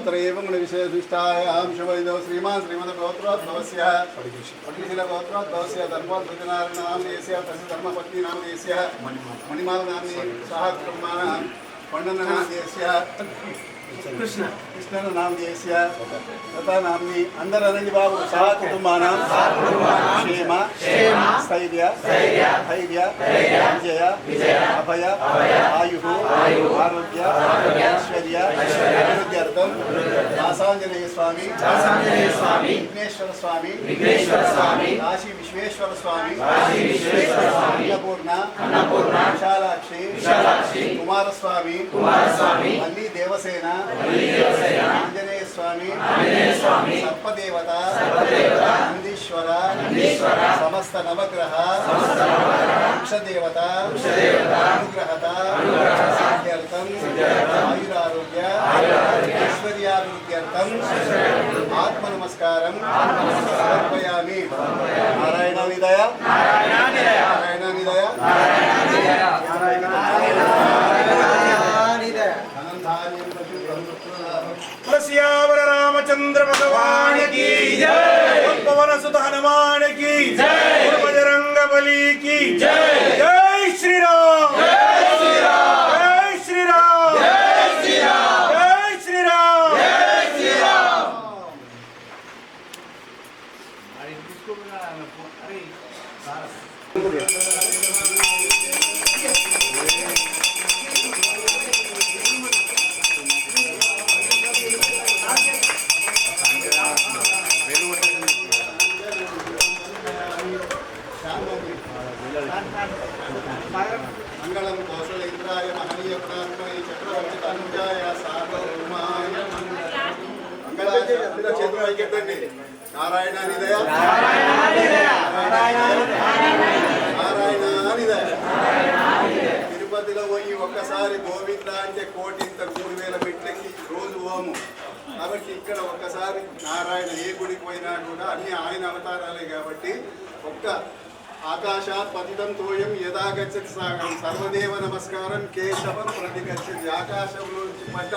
गोत्रैवङ् विषयदुष्टायां शुभैदौ श्रीमान् श्रीमद्गोत्रोद्भवस्य पटिशिलगोत्रोद्भवस्य धर्मोद्भुतनारायणनाम्नेस्य तस्य धर्मपत्नीनाम्नेस्य मणिमालनाम्ने सः ब्रह्माणां पण्डननाम्नेस्य కృష్ణ. కృష్ణ నామదేశ్య తథా నామ్ని అందరు అనండి బాబు. సహ కుటుంబానాం. క్షేమ. స్థైర్య. ధైర్య. విజయ. అభయ. ఆయు ఆరోగ్య. ఐశ్వర్య. అభివృద్ధ్యర్థం. దాసాంజనేయ స్వామి. స్వామి. విఘ్నేశ్వర స్వామి. విఘ్నేశ్వర కాశీ విశ్వేశ్వర స్వామి. కాశీ విశ్వేశ్వర స్వామి. అన్నపూర్ణ అన్నపూర్ణ విశాలాక్షి. విశాలాక్షి. కుమారస్వామి. కుమారస్వామి. మల్లి దేవసేన ಆಂಜನೇಯ ಸ್ವಾಮಿ ಸಪ್ಪದೇವತ ನಂದೀಶ್ವರ ಸಮಸ್ತ ನವಗ್ರಹ ವೃಕ್ಷದೇವತ ಅನುಗ್ರಹತ ಸಾಧ್ಯರ್ಥಂ ಆಯುರಾರೋಗ್ಯ ಐಶ್ವರ್ಯಾಭಿವೃದ್ಧ್ಯರ್ಥಂ ಆತ್ಮ ನಮಸ್ಕಾರಂ ಸಮರ್ಪಯಾಮಿ ನಾರಾಯಣ ನಿದಯ ನಾರಾಯಣ ನಿದಯ ನಾರಾಯಣ ನಿದಯ हनुमान की जय बजरंग बली की जय కాబట్టి ఒక్క ఆకాశాత్ పతితం తోయం యదా గచ్చతి సర్వదేవ నమస్కారం కేశవం ప్రతిగచ్చతి. ఆకాశంలో పడ్డ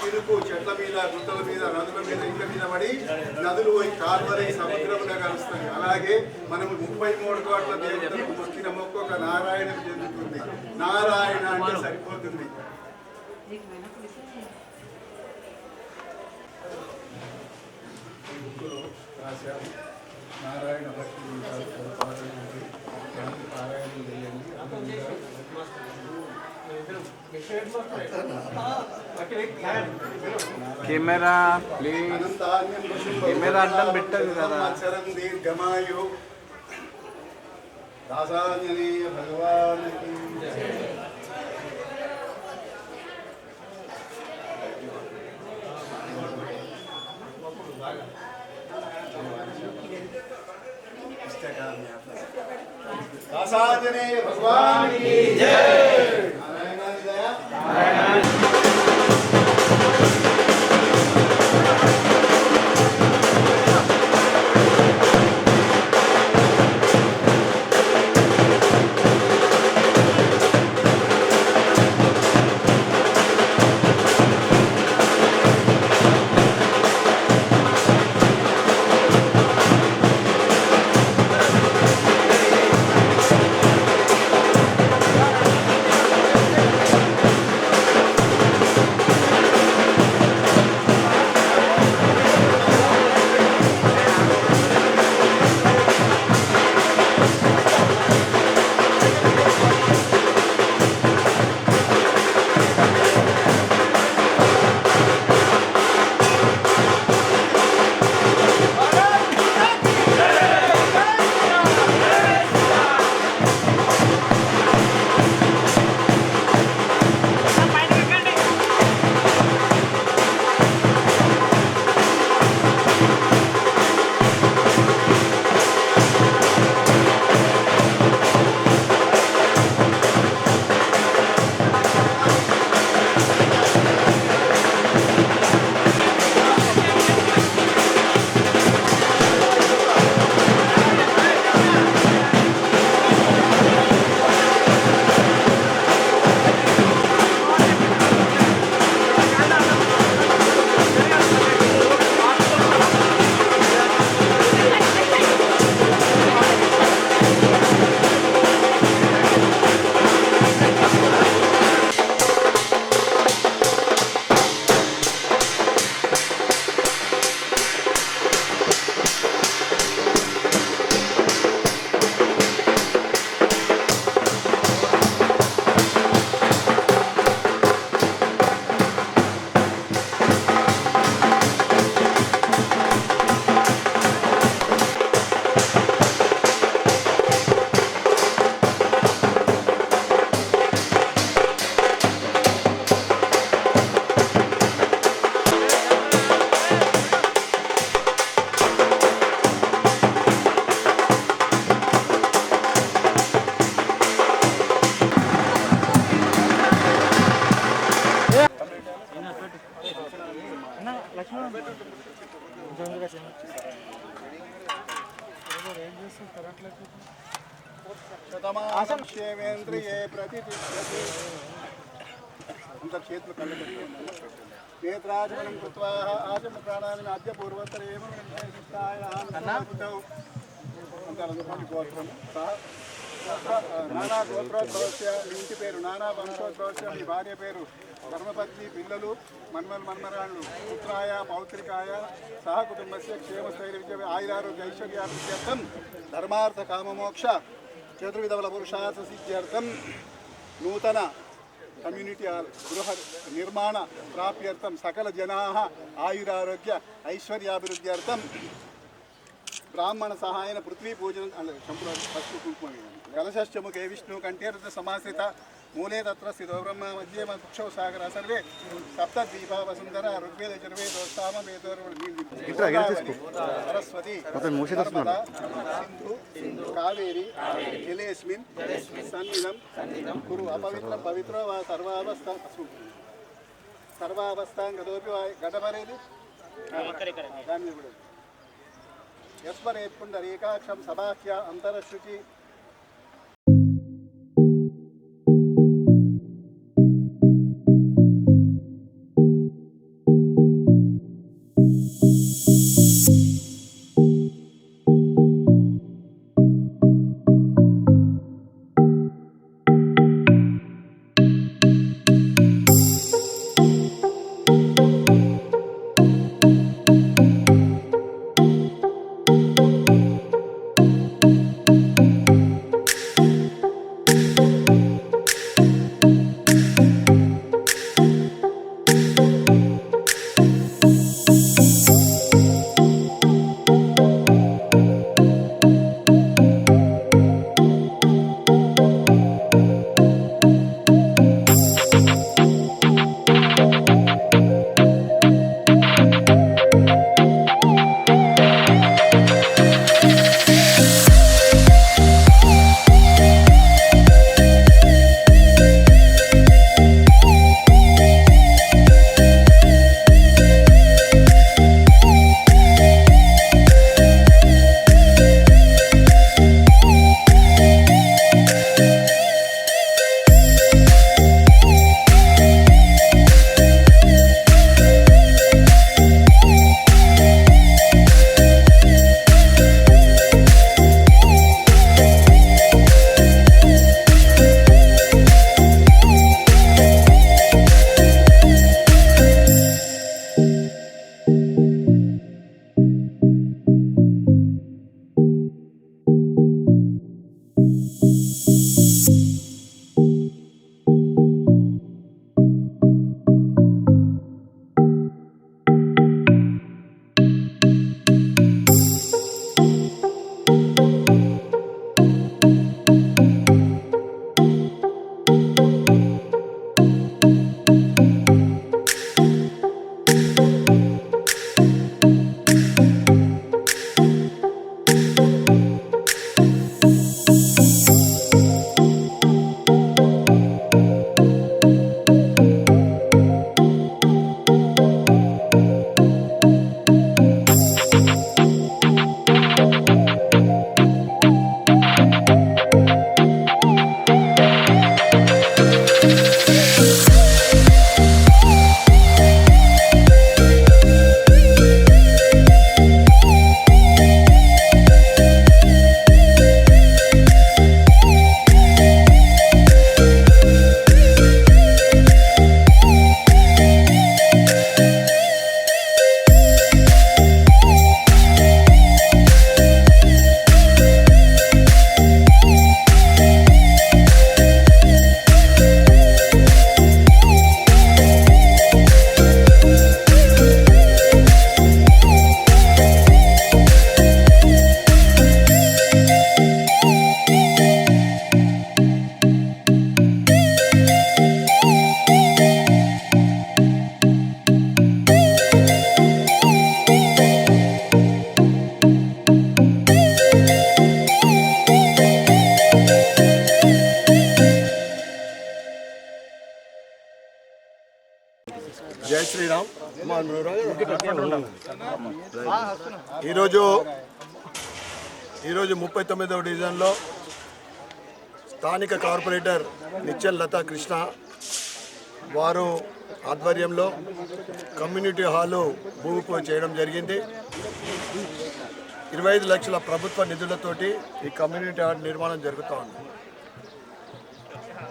చిరుకు చెట్ల మీద గుట్టల మీద నదుల మీద ఇళ్ళ మీద పడి నదులు పోయి కాల్వరై సముద్రంలో కలుస్తాయి అలాగే మనం ముప్పై మూడు కోట్ల దేవతలకు మొక్కిన మొక్క ఒక నారాయణ చెందుతుంది. నారాయణ అంటే సరిపోతుంది. రాశాము నారాయణ భక్తి. దాన్ని పారాయణం చేయండి కెమెరా ప్లీజ్ కెమెరా అడ్డం పెట్టదు కదా. దీర్ఘమాయు దాసాంజనేయ భగవానికి దాసాంజనేయ భగవానికి నారాయణ చేతులు కళ్ళు. నేత్రాచమనం కృత్వా ఆచమ ప్రాణాన్ని నాద్య పూర్వోత్తరేమ నానా గోత్రోద్భవస్య మీ ఇంటి పేరు నానా వంశోద్భవస్య మీ భార్య పేరు ధర్మపత్ని పిల్లలు మన్మల్ మన్మరాళ్ళు పుత్రాయ పౌత్రికాయ సహ కుటుంబస్య క్షేమ స్థైర్య ఆయురారోగ్య ఐశ్వర్యార్థం ధర్మార్థ కామమోక్ష చతుర్విధముల పురుషార్థ సిద్ధ్యర్థం నూతన కమ్యూనిటీ హాల్ గృహ నిర్మాణ ప్రాప్యర్థం సకల జనా ఆయురారోగ్య ఐశ్వర్యాభివృద్ధ్యర్థం. బ్రాహ్మణ సహాయన పృథ్వీ పూజన శంపుల పసుపు కుంకుమ కలశముఖే విష్ణు కంఠేరథ సమాశ్రిత మూలే తత్ర స్థితో బ్రహ్మ మధ్య వృక్షౌ సాగర సర్వే. సప్త దీప వసుంధర ఋగ్వేద చర్వేదోస్తామ సరస్వతి నర్మదా సింధు కావేరి జలేస్మిన్ సన్నిధం కురు అపవిత్ర పవిత్ర వా సర్వావస్థ సర్వావస్థాం గతోపి వా గడపరేది దాని ఈరోజు ఈరోజు ముప్పై తొమ్మిదవ డివిజన్లో స్థానిక కార్పొరేటర్ నిచ్చల్ లతా కృష్ణ వారు ఆధ్వర్యంలో కమ్యూనిటీ హాలు భూమి చేయడం జరిగింది. ఇరవై ఐదు లక్షల ప్రభుత్వ నిధులతోటి ఈ కమ్యూనిటీ హాల్ నిర్మాణం జరుగుతూ ఉంది.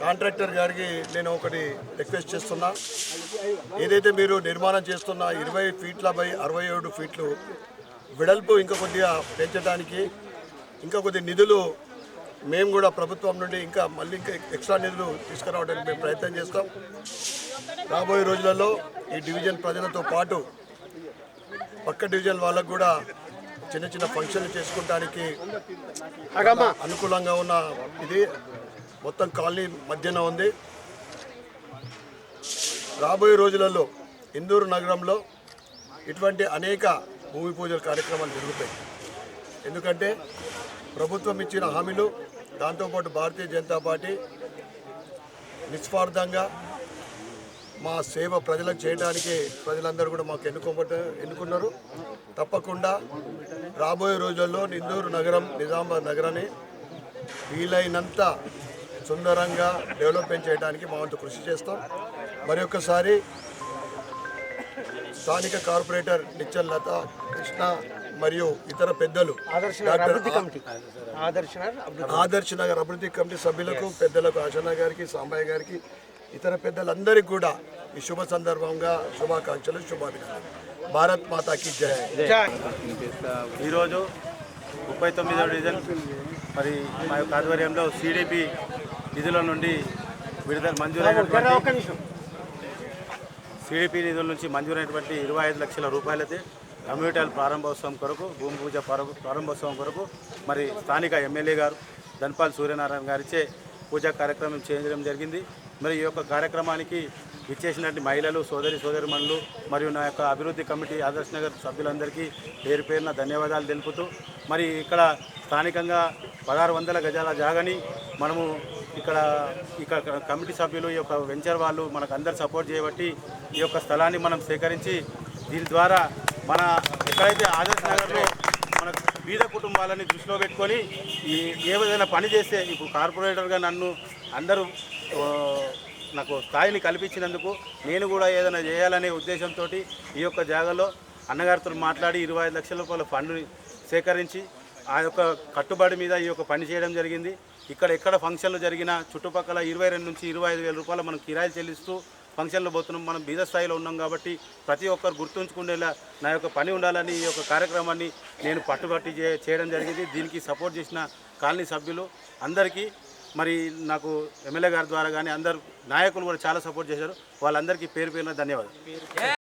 కాంట్రాక్టర్ గారికి నేను ఒకటి రిక్వెస్ట్ చేస్తున్నా. ఏదైతే మీరు నిర్మాణం చేస్తున్న ఇరవై ఫీట్ల బై అరవై ఏడు ఫీట్లు వెడల్పు ఇంకా కొద్దిగా పెంచడానికి ఇంకా కొద్ది నిధులు మేము కూడా ప్రభుత్వం నుండి ఇంకా మళ్ళీ ఇంకా ఎక్స్ట్రా నిధులు తీసుకురావడానికి మేము ప్రయత్నం చేస్తాం. రాబోయే రోజులలో ఈ డివిజన్ ప్రజలతో పాటు పక్క డివిజన్ వాళ్ళకు కూడా చిన్న చిన్న ఫంక్షన్లు చేసుకోవడానికి అనుకూలంగా ఉన్న ఇది. మొత్తం కాలనీ మధ్యన ఉంది. రాబోయే రోజులలో ఇందూరు నగరంలో ఇటువంటి అనేక భూమి పూజల కార్యక్రమాలు జరుగుతాయి. ఎందుకంటే ప్రభుత్వం ఇచ్చిన హామీలు దాంతోపాటు భారతీయ జనతా పార్టీ నిస్వార్థంగా మా సేవ ప్రజలకు చేయడానికి ప్రజలందరూ కూడా మాకు ఎన్నుకోబట్ట ఎన్నుకున్నారు. తప్పకుండా రాబోయే రోజుల్లో నిందూరు నగరం నిజామాబాద్ నగరాన్ని వీలైనంత సుందరంగా డెవలప్మెంట్ చేయడానికి మా వంతు కృషి చేస్తాం. మరి ఒక్కసారి స్థానిక కార్పొరేటర్ నిచ్చల్ లత కృష్ణ మరియు ఇతర పెద్దలు ఆదర్శ్ నగర్ అభివృద్ధి కమిటీ. సభ్యులకు పెద్దలకు ఆశన్న గారికి సాంబయ్య గారికి ఇతర పెద్దలందరికీ కూడా ఈ శుభ సందర్భంగా శుభాకాంక్షలు శుభాభినందనలు. భారత్ మాతాకి జయ ఈరోజు ముప్పై తొమ్మిదవ డివిజన్ మరి మా యొక్క ఆధ్వర్యంలో సిడిపి నిధుల నుండి విడుదల మంజూరైనటువంటి సిడిపి నిధుల నుంచి మంజూరైనటువంటి ఇరవై ఐదు లక్షల రూపాయలైతే కమ్యూనిటీల ప్రారంభోత్సవం కొరకు భూమి పూజ ప్రారం- ప్రారంభోత్సవం కొరకు మరి స్థానిక ఎమ్మెల్యే గారు ధన్పాల్ సూర్యనారాయణ గారిచే పూజా కార్యక్రమం చేయడం జరిగింది. మరి ఈ యొక్క కార్యక్రమానికి ఇచ్చేసినటువంటి మహిళలు సోదరి సోదరిమణులు మరియు నా యొక్క అభివృద్ధి కమిటీ ఆదర్శ్ నగర్ సభ్యులందరికీ పేరు పేరున ధన్యవాదాలు తెలుపుతూ మరి ఇక్కడ స్థానికంగా పదహారు వందల గజాల జాగని మనము ఇక్కడ ఇక్కడ కమిటీ సభ్యులు ఈ యొక్క వెంచర్ వాళ్ళు మనకు అందరు సపోర్ట్ చేయబట్టి ఈ యొక్క స్థలాన్ని మనం సేకరించి దీని ద్వారా మన ఎక్కడైతే ఆదర్శ్ నగర్లో మన బీద కుటుంబాలని దృష్టిలో పెట్టుకొని ఈ ఏ విధంగా పని చేస్తే ఇప్పుడు కార్పొరేటర్గా నన్ను అందరూ నాకు స్థాయిని కల్పించినందుకు నేను కూడా ఏదైనా చేయాలనే ఉద్దేశంతో ఈ యొక్క జాగాలో అన్నగారితో మాట్లాడి ఇరవై ఐదు లక్షల రూపాయల ఫండ్ని సేకరించి ఆ యొక్క కట్టుబడి మీద ఈ యొక్క పని చేయడం జరిగింది. ఇక్కడ ఎక్కడ ఫంక్షన్లు జరిగినా చుట్టుపక్కల ఇరవై రెండు నుంచి ఇరవై ఐదు వేల రూపాయలు మనం కిరాయిలు చెల్లిస్తూ ఫంక్షన్లు పోతున్నాం. మనం బీద స్థాయిలో ఉన్నాం కాబట్టి ప్రతి ఒక్కరు గుర్తుంచుకునేలా నా యొక్క పని ఉండాలని ఈ యొక్క కార్యక్రమాన్ని నేను పట్టుబట్టి చే- చేయడం జరిగింది. దీనికి సపోర్ట్ చేసిన కాలనీ సభ్యులు అందరికీ మరి నాకు ఎమ్మెల్యే గారి ద్వారా కానీ అందరు నాయకులు కూడా చాలా సపోర్ట్ చేశారు. వాళ్ళందరికీ పేరు పేరున ధన్యవాదాలు.